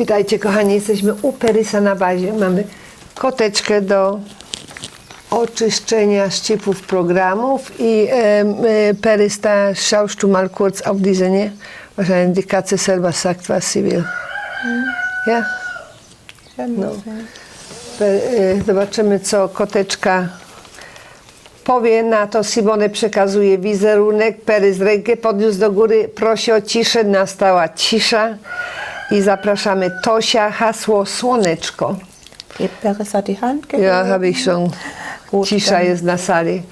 Witajcie kochani, jesteśmy u Perysa na bazie. Mamy koteczkę do oczyszczenia szczypów programów i äh, Perys da schaust du mal kurz auf diese, nie? Wahrscheinlich die Katze selber sagt, was sie will. Ja? No. E, Zobaczymy, co koteczka powie na to. Simone przekazuje wizerunek. Perys rękę podniósł do góry. Prosi o ciszę. Nastała cisza. I zapraszamy Tosia. Hasło słoneczko. Geht Perissa die Hand. Ja, habe ich schon. Gut, Cisza jest na sali.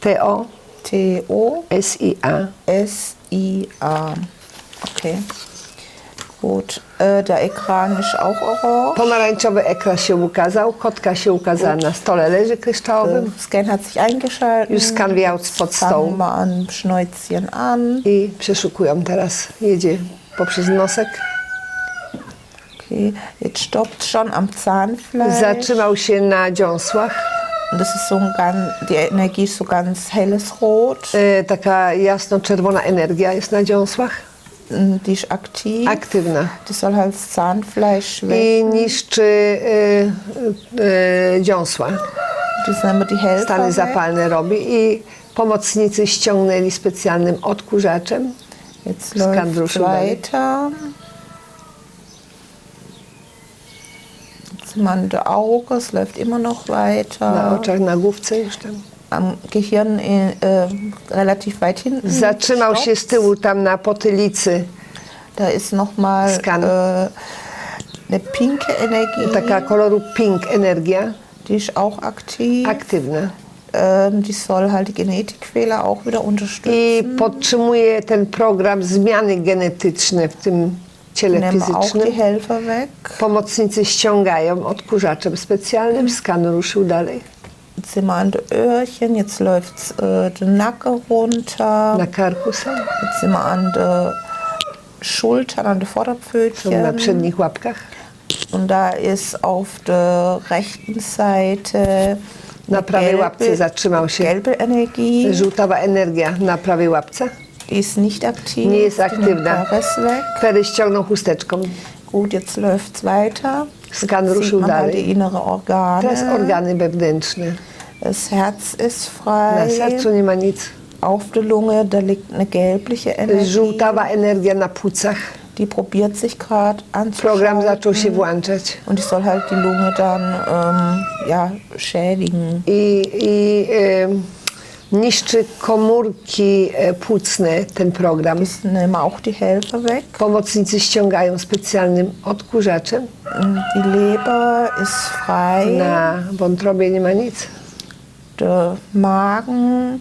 T-O, T-O S-I-A. S-I-A. Okay. Gut. Äh, der Ekran ist auch orange. Pomarańczowy ekran się ukazał. Kotka się ukazała na stole. Leży kryształowym. Äh, Scan hat sich eingeschaltet. Już skan wjechał spod stołu. Fangen an, Schnäuzchen an. I przeszukują teraz. Jedzie poprzez nosek. Stoppt schon am Zahnfleisch. Zatrzymał się na dziąsłach. Das ist so ein ganz, die Energie ist so ganz helles Rot. E, taka jasno-czerwona energia jest na dziąsłach. Mm, Die ist aktiv. Aktywna. Die soll halt das Zahnfleisch schwächen. I niszczy e, e, dziąsła. Die Helfer Stany weg. zapalne robi. I pomocnicy ściągnęli specjalnym odkurzaczem. Jetzt läuft weiter. Jetzt man der Auge, es läuft immer noch weiter. na tam. Am Gehirn äh, relativ weit hinten. Zatrzymał się z tyłu tam na potylicy. Da ist nochmal äh, eine pinke Energie. Taka koloru pink energia. Die ist auch aktiv. Aktywna. ähm, die soll halt die Genetikfehler auch wieder unterstützen. I podtrzymuje ten program zmiany genetyczne w tym ciele fizycznym. Pomocnicy ściągają odkurzaczem specjalnym. Skan ruszył dalej. Wir an den Öhrchen, jetzt läuft äh, den Nacken runter. Na karku są. Jetzt sind wir an den Schultern, an den Są na Vorderpfötchen. przednich łapkach. Und da ist auf der rechten Seite Na prawej łapce zatrzymał się. gelbe Energie. Żółtawa energia na prawej łapce. Ist nicht aktiv. Nie nimmt aktywna. Paris weg. Pery ściągnął chusteczką. Gut, jetzt läuft's weiter. Scan Jetzt ruszył dalej. die innere Organe. Teraz organy wewnętrzne. Das Herz ist Na frei. sercu nie ma nic. Auf der Lunge, da liegt eine gelbliche Energie. Żółtawa energia na płucach. Die probiert sich gerade Program zaczął się włączać. Und die soll halt die Lunge dann ähm, ja, schädigen. I, i e, niszczy komórki e, płucne ten program. Auch die Helfer weg. Pomocnicy ściągają specjalnym odkurzaczem. Die Leber ist frei. Na wątrobie nie ma nic. Der Magen,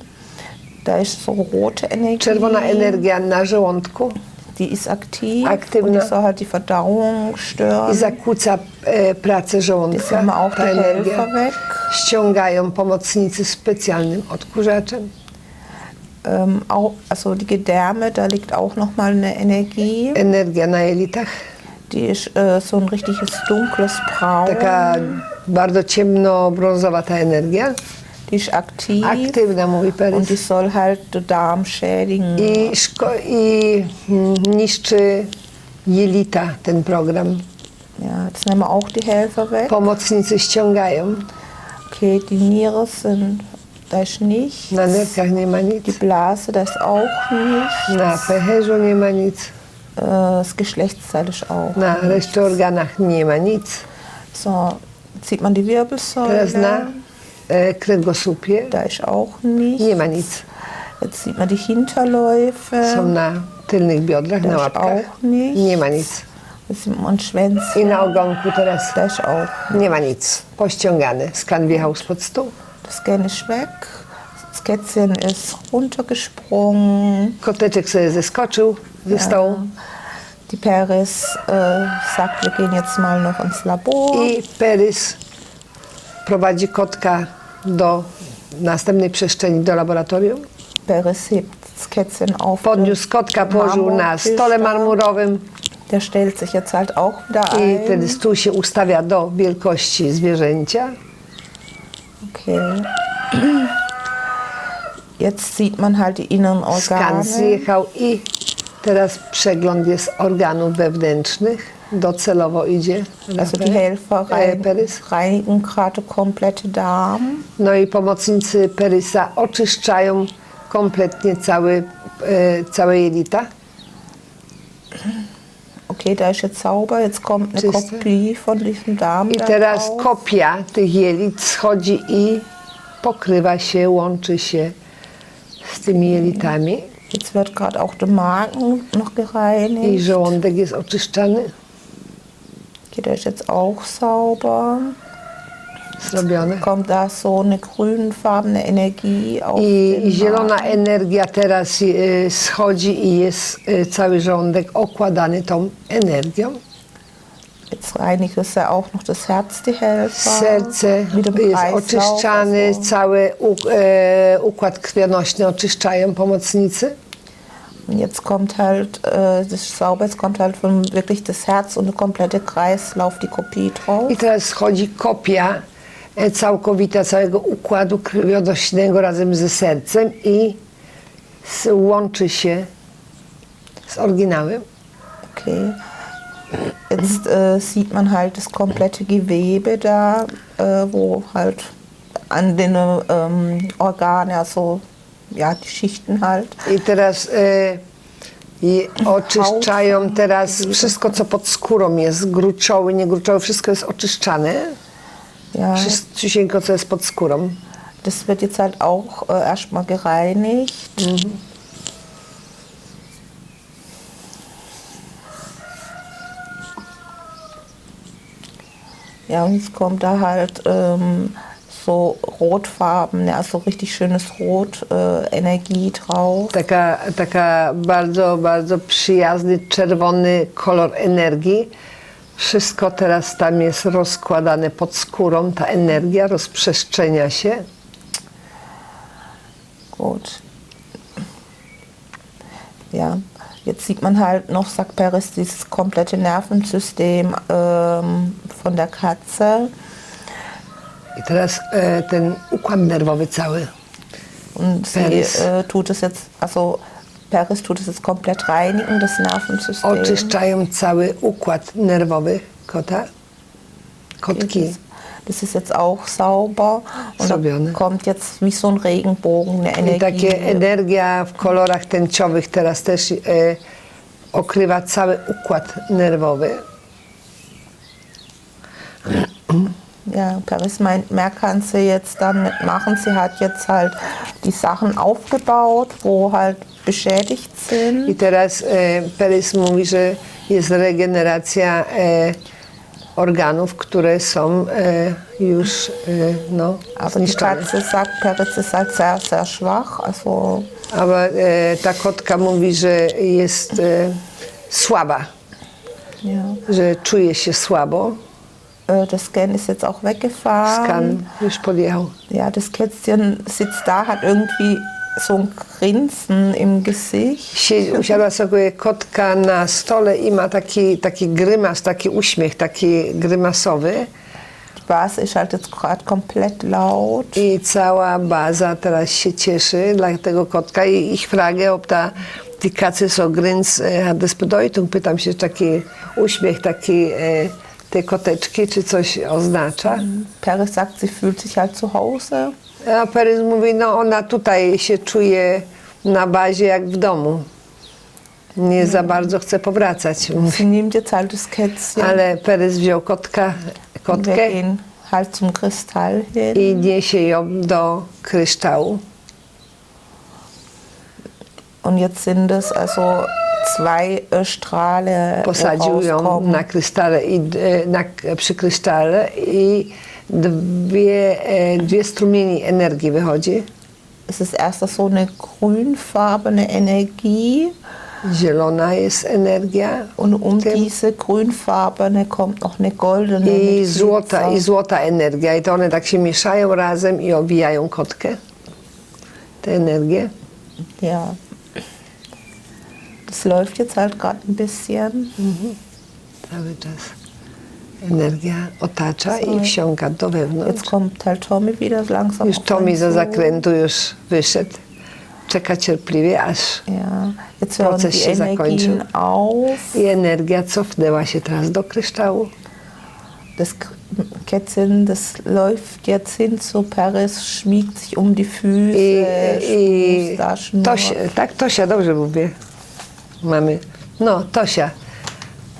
da ist so rote Energie. Czerwona energia na żołądku Die ist aktiv. Aktywna. Und die soll halt die Verdauung i stören. zakłóca e, pracę Jetzt żołądka. wir auch die. Helfer weg. Ściągają pomocnicy specjalnym odkurzaczem. Ähm, auch, also die Gedärme, da liegt auch nochmal eine Energie. Energia na jelitach. Die ist äh, so ein richtiges dunkles Braun. Taka bardzo ciemno-brązowa ta energia. Ist aktiv. Mówi Und die soll halt den Darm schädigen. I, i niszczy jelita ten program. Ja, jetzt nehmen wir auch die Helfer weg. Pomocnicy ściągają. Okay, die Niere sind, da ist nichts. Na nerkach nie ma nic. Die Blase, da ist auch nichts. Na pęcherzu nie ma nic. Das Geschlechtsteil ist auch. Na reszcie organach nie ma nic. So, jetzt sieht man die Wirbelsäule. Teraz na kręgosłupie Da ist auch nie ma nic. Jetzt sieht man die Hinterläufe. Są na tylnych biodrach, na łapkach. auch. Nie ma nic. Jetzt sieht man Schwänze. I na ogonku teraz Da ist auch. nie ma nic. Pościągany. Skan wjechał spod stół. Das Scan ist weg. Das Kätzchen ist runtergesprungen. Koteczek sobie zeskoczył ze stołu. Die Peris äh, sagt, wir gehen jetzt mal noch ins Labor. I Perys prowadzi kotka do następnej przestrzeni, do laboratorium. Podniósł kotka, położył na stole marmurowym Der stellt sich jetzt halt auch wieder i ein. wtedy stół się ustawia do wielkości zwierzęcia. Okay. Jetzt sieht man halt die inneren Skan Organe. zjechał i Teraz przegląd jest organów wewnętrznych. Docelowo idzie. Also die. Helfer E, reinigen gerade komplette Darm. No i pomocnicy Perysa oczyszczają kompletnie cały, e, całe jelita. Okay, da ist jetzt sauber. Jetzt kommt eine Czyste. Kopie von diesem Darm. I teraz drauf. kopia tych jelit schodzi i pokrywa się, łączy się z tymi jelitami. Jetzt wird gerade auch der Magen noch I gereinigt. żołądek jest oczyszczany, Der ist jetzt auch sauber. zrobione. Kommt da so eine grünfarbene Energie auf I den zielona Magen. energia teraz e, schodzi i jest e, cały żołądek okładany tą energią. Jetzt reinigt es ja auch noch das Herz, die Helfer. Serce Mit dem jest Kreislauf, oczyszczany, also. cały uk- e, układ krwionośny oczyszczają pomocnicy. Jetzt kommt halt, äh, das sauber, jetzt kommt halt von wirklich das Herz und der komplette Kreislauf, die Kopie drauf. I teraz schodzi kopia e, całkowita całego układu krwionośnego razem ze sercem i s- łączy się z oryginałem. Okay. Jetzt äh, sieht man halt das komplette Gewebe da, äh, wo halt an den ähm, Organe, also ja, die Schichten halt. I teraz e, i oczyszczają teraz wszystko, co pod skórą jest, gruczoły, niegruczoły, wszystko jest oczyszczane. Ja, Wszystko, co jest pod skórą. das wird jetzt halt auch äh, erstmal gereinigt. Ja, und kommt da halt ähm, so rotfarbene, also richtig schönes Rot äh, Energie drauf. Taka, taka bardzo, bardzo przyjazny, czerwony kolor energii. Wszystko teraz tam jest rozkładane pod skórą, ta energia rozprzestrzenia się. Gut. Ja, jetzt sieht man halt noch, sagt Peres, dieses komplette Nervensystem ähm, von der Katze. I teraz e, ten układ nerwowy cały. Und sie Peres. äh, tut es jetzt, also Peres tut es jetzt komplett reinigen, das Nervensystem. Oczyszczają cały układ nerwowy kota, kotki. Das, ist jetzt auch sauber. Und Zrobione. da kommt jetzt wie so ein Regenbogen, eine I Energie. takie energia w kolorach tęciowych teraz też e, okrywa cały układ nerwowy. Ja, Paris meint, mehr kann sie jetzt dann nicht machen. Sie hat jetzt halt die Sachen aufgebaut, wo halt beschädigt I sind. teraz e, Perys mówi, że jest regeneracja e, organów, które są e, już e, no, Aber die. Katze sagt, Paris ist halt sehr, sehr schwach. Also Ale e, ta kotka mówi, że jest e, słaba, ja. że czuje się słabo. Äh, Der Scan ist jetzt auch weggefahren. Podjechał. Ja, das Kätzchen sitzt da, hat irgendwie so ein Grinsen im Gesicht. Sie, usiadła sobie kotka na stole i ma taki, taki grymas, taki uśmiech, taki grymasowy. Base ist halt jetzt gerade komplett laut. I cała baza teraz się cieszy dla tego kotka i ich frage, ob da die Katze so grins e, hat das Bedeutung. Pytam się, taki uśmiech, taki e, tej koteczki, czy coś oznacza. Paris sagt, sie fühlt sich halt zu Hause. A Perez mówi, no ona tutaj się czuje na bazie jak w domu. Nie za bardzo chce powracać. Mówi. Sie nimmt jetzt halt das Kätzchen. Ale Perez wziął kotka, Und wir kotkę gehen halt zum Kristall hin. i niesie ją do kryształu. Und jetzt sind es also zwei äh, Strahle, wo Posadził ją na krystale i, e, na, przy krysztale i dwie, e, dwie strumieni energii wychodzi. Es ist erst so eine grünfarbene Energie Zielona jest energia und um diese grünfarbene kommt noch eine goldene i złota, i złota energia. I to one tak się mieszają razem i owijają kotkę. Te energie. Ja. Das läuft jetzt halt gerade ein bisschen. Cały czas energia otacza i wsiąka do wewnątrz. Jetzt kommt halt Tommy wieder langsam. Już Tommy zu. zakrętu już wyszedł. czeka cierpliwie, aż Ja, jetzt die się zakończył. Auf. i energia cofnęła się teraz do kryształu. Das Kätzchen, das läuft jetzt hin zu Paris, schmiegt sich um die Füße, I, i. Tosia, tak, Tosia, dobrze mówię. Mamy. No, Tosia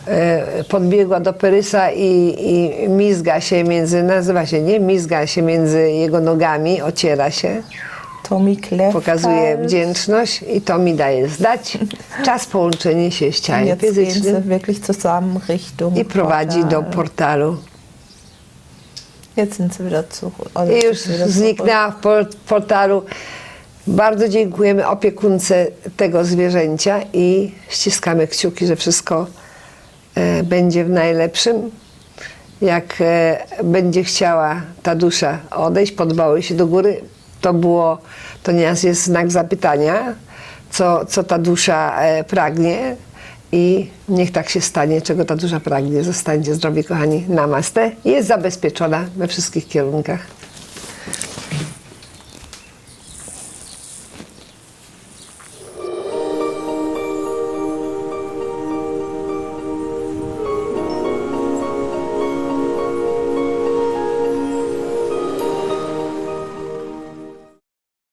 e, podbiegła do Perysa i, i mizga się między, nazywa się, nie? Mizga się między jego nogami, ociera się, Tommy Kleff pokazuje halt. wdzięczność i to mi daje zdać. Czas połączenia się z ciałem jetzt gehen sie fizycznym wirklich zusammen Richtung i prowadzi do Portal. portalu. Jetzt sind sie wieder zurück. I już sind sie wieder zurück. zniknęła w por- portalu. Bardzo dziękujemy opiekunce tego zwierzęcia i ściskamy kciuki, że wszystko e, będzie w najlepszym. Jak e, będzie chciała ta dusza odejść, podbały się do góry, to było, to nieraz jest znak zapytania, co, co ta dusza e, pragnie i niech tak się stanie, czego ta dusza pragnie. Zostańcie zdrowi, kochani. Namaste. Jest zabezpieczona we wszystkich kierunkach.